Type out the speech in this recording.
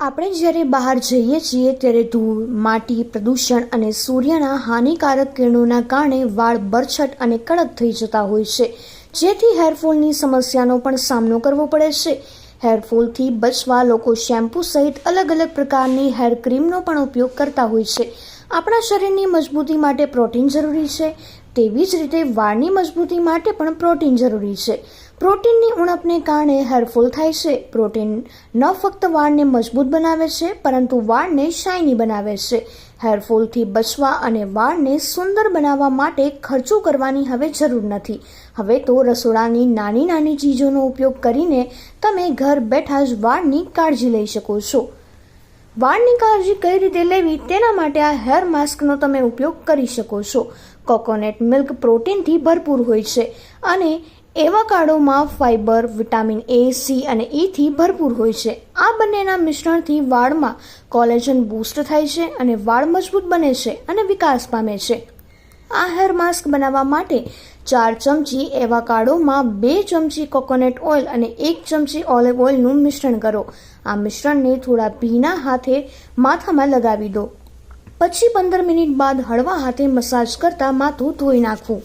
આપણે જ્યારે બહાર જઈએ છીએ ત્યારે ધૂળ, માટી, પ્રદૂષણ અને સૂર્યના હાનિકારક કિરણોના કારણે વાળ બરછટ અને કડક થઈ જતા હોય છે. જેથી હેરફોલની સમસ્યાનો પણ સામનો કરવો પડે છે. હેરફોલથી બચવા લોકો શેમ્પૂ સહિત અલગ અલગ પ્રકારની હેર ક્રીમનો પણ ઉપયોગ કરતા હોય છે. આપણા શરીરની મજબૂતી માટે પ્રોટીન જરૂરી છે. તેવી જ રીતે વાળની મજબૂતી માટે પણ પ્રોટીન જરૂરી છે. પ્રોટીનની ઉણપને કારણે હેરફોલ થાય છે. પ્રોટીન ન ફક્ત વાળને મજબૂત બનાવે છે, પરંતુ વાળને શાઇની બનાવે છે. હેરફોલથી બચવા અને વાળને સુંદર બનાવવા માટે ખર્ચો કરવાની હવે જરૂર નથી. હવે તો રસોડાની નાની નાની ચીજોનો ઉપયોગ કરીને તમે ઘર બેઠા જ વાળની કાળજી લઈ શકો છો. વાળની કાળજી કઈ રીતે લેવી તેના માટે આ હેર માસ્કનો તમે ઉપયોગ કરી શકો છો. કોકોનટ મિલ્ક પ્રોટીનથી ભરપૂર હોય છે અને એવાકાડોમાં ફાઇબર વિટામિન એ, સી અને ઇથી ભરપૂર હોય છે. આ બંનેના મિશ્રણથી વાળમાં કોલેજન બૂસ્ટ થાય છે અને વાળ મજબૂત બને છે અને વિકાસ પામે છે. આ હેર માસ્ક બનાવવા માટે ચાર ચમચી એવાકાડોમાં બે ચમચી કોકોનટ ઓઇલ અને એક ચમચી ઓલિવ ઓઇલનું મિશ્રણ કરો. આ મિશ્રણને થોડા ભીના હાથે માથામાં લગાવી દો. પછી પંદર મિનિટ બાદ હળવા હાથે મસાજ કરતાં માથું ધોઈ નાખવું.